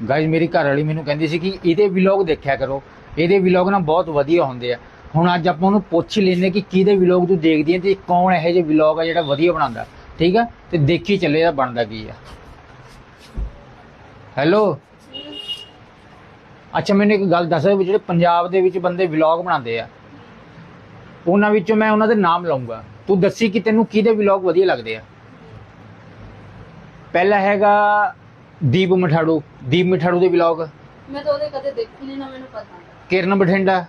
Guys ਮੇਰੀ ਘਰ ਵਾਲੀ ਮੈਨੂੰ ਕਹਿੰਦੀ ਸੀ ਕਿ ਇਹਦੇ ਵਲੌਗ ਦੇਖਿਆ ਕਰੋ। ਇਹਦੇ ਵਲੌਗ ਨਾ ਬਹੁਤ ਵਧੀਆ ਹੁੰਦੇ ਆ। ਹੁਣ ਅੱਜ ਆਪਾਂ ਉਹਨੂੰ ਪੁੱਛ ਲੈਂਦੇ ਕਿ ਕਿਹਦੇ ਵਲੌਗ ਤੂੰ ਦੇਖਦੀ ਹੈ ਤੇ ਕੌਣ ਇਹੋ ਜਿਹੇ ਵਲੌਗ ਆ ਜਿਹੜਾ ਵਧੀਆ ਬਣਾਉਂਦਾ। ਠੀਕ ਆ? ਤੇ ਦੇਖੀ ਚੱਲੇ ਇਹਦਾ ਬਣਦਾ ਕੀ ਆ। ਹੈਲੋ ਅੱਛਾ, ਮੈਨੂੰ ਇੱਕ ਗੱਲ ਦੱਸ ਵੀ ਜਿਹੜੇ ਪੰਜਾਬ ਦੇ ਵਿੱਚ ਬੰਦੇ ਵਲੌਗ ਬਣਾਉਂਦੇ ਆ, ਉਹਨਾਂ ਵਿੱਚੋਂ ਮੈਂ ਉਹਨਾਂ ਦੇ ਨਾਮ ਲਵਾਂਗਾ ਤੂੰ ਦੱਸੀ ਕਿ ਤੈਨੂੰ ਕਿਹਦੇ ਵਲੌਗ ਵਧੀਆ ਲੱਗਦੇ ਆ? ਪਹਿਲਾ ਹੈਗਾ ਦੀਪ ਮਠਾੜੂ ਦੀਪ ਮਠਾੜੂ ਦੇ ਵਲੌਗ ਮੈਂ ਤਾਂ ਉਹਦੇ ਕਦੇ ਦੇਖੇ ਨਹੀਂ ਨਾ ਮੈਨੂੰ ਪਤਾ ਕਿਰਨ ਬਠਿੰਡਾ।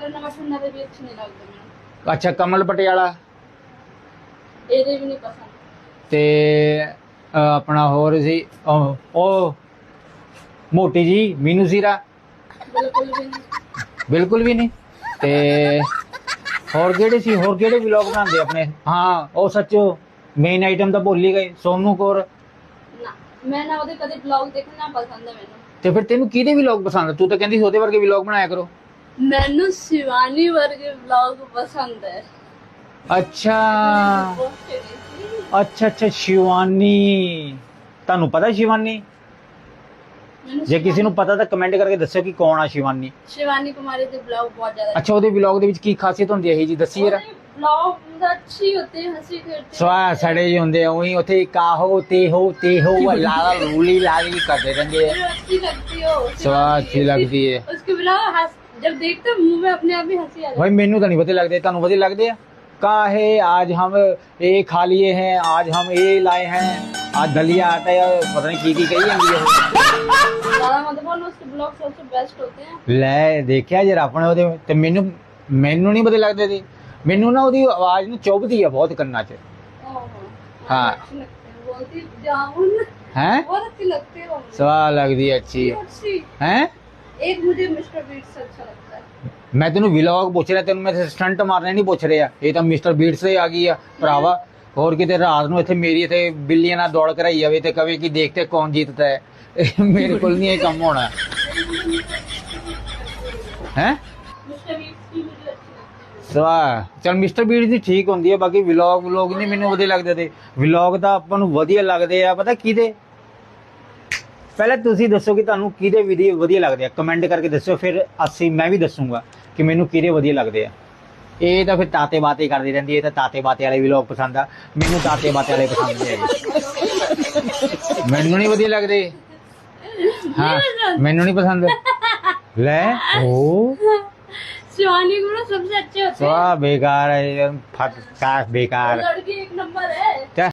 ਕਰਨਾ ਮਸ਼ਹੂਰ ਦੇ ਵੀ ਅੱਛੇ ਨਹੀਂ ਲੱਗਦੇ ਮੈਨੂੰ। ਅੱਛਾ ਕਮਲ ਪਟਿਆਲਾ। ਇਹਦੇ ਵੀ ਨਹੀਂ ਪਸੰਦ। ਤੇ ਆਪਣਾ ਹੋਰ ਸੀ ਉਹ ਮੋਟੀ ਜੀ ਮੀਨੂ ਜ਼ੀਰਾ। ਬਿਲਕੁਲ ਵੀ ਨਹੀਂ ਬਿਲਕੁਲ ਵੀ ਨਹੀਂ ਤੇ ਹੋਰ ਕਿਹੜੇ ਸੀ ਹੋਰ ਕਿਹੜੇ ਵਲੌਗ ਬਣਾਉਂਦੇ ਆਪਣੇ? ਹਾਂ ਉਹ ਸੱਚੋ ਮੇਨ ਆਈਟਮ ਤਾਂ ਭੁੱਲ ਹੀ ਗਏ। ਸੋਨੂ ਕੌਰ ਮੈਂ ਨਾ ਉਹਦੇ ਕਦੇ ਬਲੌਗ ਦੇਖਣਾ ਪਸੰਦ ਹੈ ਮੈਨੂੰ। ਤੇ ਫਿਰ ਤੈਨੂੰ ਕਿਹਦੇ ਵਲੌਗ ਪਸੰਦ ਆ? ਤੂੰ ਤਾਂ ਕਹਿੰਦੀ ਸੀ ਉਹਦੇ ਵਰਗੇ ਵਲੌਗ ਬਣਾਇਆ ਕਰੋ। ਮੈਨੂੰ ਸ਼ਿਵਾਨੀ ਵਰਗੇ ਬਲੌਗ ਪਸੰਦ ਹੈ। ਅੱਛਾ। ਬਹੁਤ serious। ਅੱਛਾ ਅੱਛਾ ਸ਼ਿਵਾਨੀ। ਤੁਹਾਨੂੰ ਪਤਾ ਸ਼ਿਵਾਨੀ? ਮੈਨੂੰ ਜੇ ਕਿਸੇ ਨੂੰ ਪਤਾ ਤਾਂ ਕਮੈਂਟ ਕਰਕੇ ਦੱਸਿਓ ਕਿ ਕੌਣ ਆ ਸ਼ਿਵਾਨੀ। ਸ਼ਿਵਾਨੀ ਕੁਮਾਰੀ ਦੇ ਬਲੌਗ ਬਹੁਤ ਜ਼ਿਆਦਾ ਅੱਛਾ ਉਹਦੇ ਵਲੌਗ ਦੇ ਵਿੱਚ ਕੀ ਖਾਸੀਅਤ ਹੁੰਦੀ ਹੈ? ਇਹ ਜੀ ਦੱਸੀ ਜਰਾ। ਬਲੌਗ ਦਾ ਅੱਛੀ ਹੋਤੇ ਹੰਸੀ ਖੇਡਤੇ ਸਵਾ ਸੜੇ ਜਿਹੇ ਹੁੰਦੇ ਆ ਉਹੀ ਉੱਥੇ ਕਾਹੋ ਤੇ ਹੋ ਤੇ ਹੋ ਲਾਲਾ ਰੂਲੀ ਲਾਲੀ ਕਰਦੇ ਰਹਿੰਦੇ ਆ मुझे अच्छी लगती हो ਸਵਾ ਅੱਛੀ ਲੱਗਦੀ ਹੈ उसके बिना हंस जब देखते हो, मुंह में अपने आप ही हंसी आ जाती ਭਾਈ ਮੈਨੂੰ ਤਾਂ ਨਹੀਂ ਵਧੀਆ ਲੱਗਦੇ ਤੁਹਾਨੂੰ ਵਧੀਆ ਲੱਗਦੇ ਆ काहे आज हम ये खा लिए हैं आज हम ये लाए हैं आज दलिया आटा या पता नहीं की की कही ਜਾਂਦੀ ਹੈ है दादा मधुबन उसके ब्लॉग सबसे बेस्ट होते हैं ਲੈ ਦੇਖਿਆ ਜਰਾ ਆਪਣੇ ਉਹਦੇ ਤੇ ਮੈਨੂੰ ਮੈਨੂੰ ਨਹੀਂ ਵਧੀਆ ਲੱਗਦੇ ਸੀ ਮੈਨੂੰ ਨਾ ਉਹਦੀ ਆਵਾਜ਼ ਨੂੰ ਚੁੱਭਦੀ ਆ ਬਹੁਤ ਕੰਨਾਂ 'ਚ ओहो, हाँ। अच्छी लगती है बहुत ही जामुन ਹੈ बहुत अच्छी लगती है वो मुझे। ਸਵਾ ਲੱਗਦੀ ਹੈ ਅੱਛੀ अच्छी ਹੈ एक मुझे मिस्टर बीट से अच्छा लगता है ਮੈਂ ਤੈਨੂੰ ਵਲੌਗ ਪੁੱਛ ਰਿਹਾ ਤੈਨੂੰ ਮੈਂ ਸਟੰਟ ਮਾਰਨੇ ਨਹੀਂ ਪੁੱਛ ਰਿਹਾ ਇਹ ਤਾਂ ਮਿਸਟਰ ਬੀਟਸ ਤੇ ਆ ਗਈ ਆ ਭਰਾਵਾ ਹੋਰ ਕਿਤੇ ਰਾਤ ਨੂੰ ਇੱਥੇ ਮੇਰੀ ਇੱਥੇ ਬਿੱਲੀਆਂ ਨਾਲ ਦੌੜ ਕਰਾਈ ਜਾਵੇ ਤੇ ਕਵੇ ਕਿ ਦੇਖਤੇ ਕੌਣ ਜਿੱਤਦਾ ਹੈ ਇਹ ਮੇਰੇ ਕੋਲ ਨਹੀਂ ਇਹ ਕੰਮ ਹੋਣਾ ਹੈ ਸਵਾ। ਚਲ ਮਿਸਟਰ ਬੀਟ ਦੀ ਠੀਕ ਹੁੰਦੀ ਹੈ ਬਾਕੀ ਵਲੌਗ ਵਲੌਗ ਨਹੀਂ ਮੈਨੂੰ ਵਧੀਆ ਲੱਗਦੇ ਤੇ। ਵਲੌਗ ਤਾਂ ਆਪਾਂ ਨੂੰ ਵਧੀਆ ਲੱਗਦੇ ਆ, ਪਤਾ ਕਿਹਦੇ? ਪਹਿਲਾਂ ਤੁਸੀਂ ਦੱਸੋ ਕਿ ਤੁਹਾਨੂੰ ਕਿਹਦੇ ਵੀਡੀਓ ਵਧੀਆ ਲੱਗਦੇ ਆ? ਕਮੈਂਟ ਕਰਕੇ ਦੱਸੋ ਫਿਰ ਅਸੀਂ, ਮੈਂ ਵੀ ਦੱਸੂਗਾ ਕਿ ਮੈਨੂੰ ਕਿਹਦੇ ਵਧੀਆ ਲੱਗਦੇ ਆ। ਇਹ ਤਾਂ ਫਿਰ ਤਾਤੇ ਬਾਤੇ ਕਰਦੀ ਰਹਿੰਦੀ ਇਹ ਤਾਂ ਤਾਤੇ ਬਾਤੇ ਵਾਲੇ ਵਲੌਗ ਪਸੰਦ ਆ। ਮੈਨੂੰ ਤਾਤੇ ਬਾਤੇ ਵਾਲੇ ਪਸੰਦ ਨਹੀਂ ਮੈਨੂੰ ਨਹੀਂ ਵਧੀਆ ਲੱਗਦੇ। ਹਾਂ, ਮੈਨੂੰ ਨਹੀਂ ਪਸੰਦ। ਲੈ, ਓ। शिवानी गुरु सबसे अच्छे होते हैं सब बेकार है फटका बेकार लड़की एक नंबर है